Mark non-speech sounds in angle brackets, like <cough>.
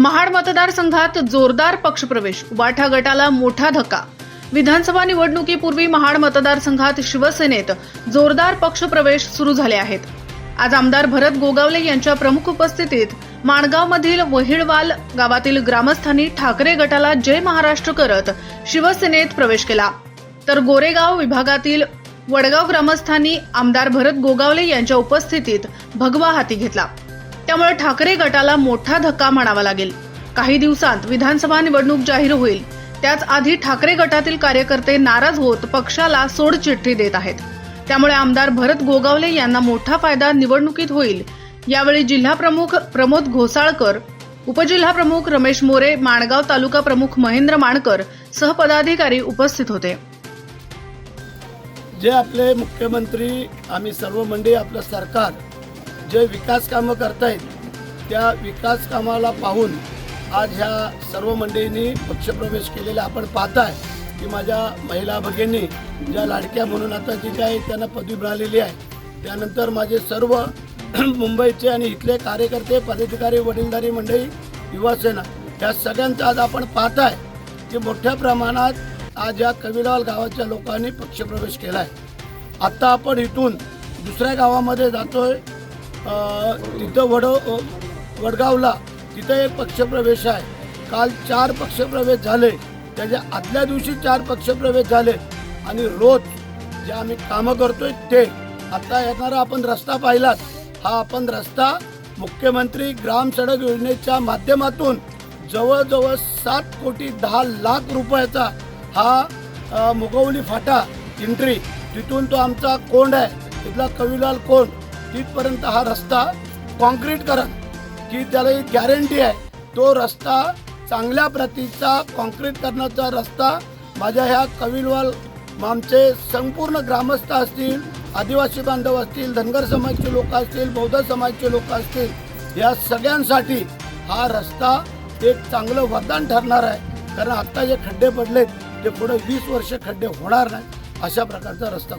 महाड मतदारसंघात जोरदार पक्षप्रवेश वाठा गटाला मोठा धक्का. विधानसभा निवडणुकीपूर्वी महाड मतदारसंघात शिवसेनेत जोरदार पक्षप्रवेश सुरू झाले आहेत. आज आमदार भरत गोगावले यांच्या प्रमुख उपस्थितीत माणगावमधील वहिळवाल गावातील ग्रामस्थांनी ठाकरे गटाला जय महाराष्ट्र करत शिवसेनेत प्रवेश केला. तर गोरेगाव विभागातील वडगाव ग्रामस्थांनी आमदार भरत गोगावले यांच्या उपस्थितीत भगवा हाती घेतला. त्यामुळे ठाकरे गटाला मोठा धक्का म्हणावा लागेल. काही दिवसांत विधानसभा निवडणूक जाहीर होईल. त्याच आधी ठाकरे गटातील कार्यकर्ते नाराज होत पक्षाला सोडचिठ्ठी देत आहेत. त्यामुळे आमदार भरत गोगावले यांना मोठा फायदा निवडणुकीत होईल. यावेळी जिल्हा प्रमुख प्रमोद घोसाळकर उपजिल्हा प्रमुख रमेश मोरे माणगाव तालुका प्रमुख महेंद्र माणकर सहपदाधिकारी उपस्थित होते. जे आपले मुख्यमंत्री आम्ही सर्व मंडळी आपलं सरकार जे विकास कामं करतायत त्या विकास कामाला पाहून आज ह्या सर्व मंडळींनी पक्षप्रवेश केलेला आपण पाहताय की माझ्या महिला भगिनी ज्या लाडक्या म्हणून आता जी काही त्यांना पदवी मिळालेली आहे त्यानंतर माझे सर्व <clears throat> मुंबईचे आणि इथले कार्यकर्ते पदाधिकारी वडीलधारी मंडळी युवासेना या सगळ्यांचा आज आपण पाहताय की मोठ्या प्रमाणात आज या कविलाल गावाच्या लोकांनी पक्षप्रवेश केला आहे आत्ता आपण इथून दुसऱ्या गावामध्ये जातोय तिथं वड वडगावला तिथं एक पक्षप्रवेश आहे. काल चार पक्षप्रवेश झाले. त्याच्या आदल्या दिवशी चार पक्षप्रवेश झाले. आणि रोज जे आम्ही कामं करतोय ते. आता येणारा आपण रस्ता पाहिलात हा आपण रस्ता मुख्यमंत्री ग्राम सडक योजनेच्या माध्यमातून जवळजवळ सात कोटी दहा लाख रुपयाचा हा मुगवली फाटा इंट्री तिथून तो आमचा कोंड आहे. तिथला कविलाल कोंड. तिथपर्यंत हा रस्ता कॉन्क्रीटकरण की त्याला एक गॅरंटी आहे. तो रस्ता चांगल्या प्रतीचा कॉन्क्रीट करण्याचा रस्ता माझ्या ह्या कविलवाल आमचे संपूर्ण ग्रामस्थ असतील आदिवासी बांधव असतील धनगर समाजचे लोक असतील बौद्ध समाजचे लोक असतील या सगळ्यांसाठी हा रस्ता एक चांगलं वरदान ठरणार आहे. कारण आत्ता जे खड्डे पडलेत ते पुढे वीस वर्ष खड्डे होणार नाही अशा प्रकारचा रस्ता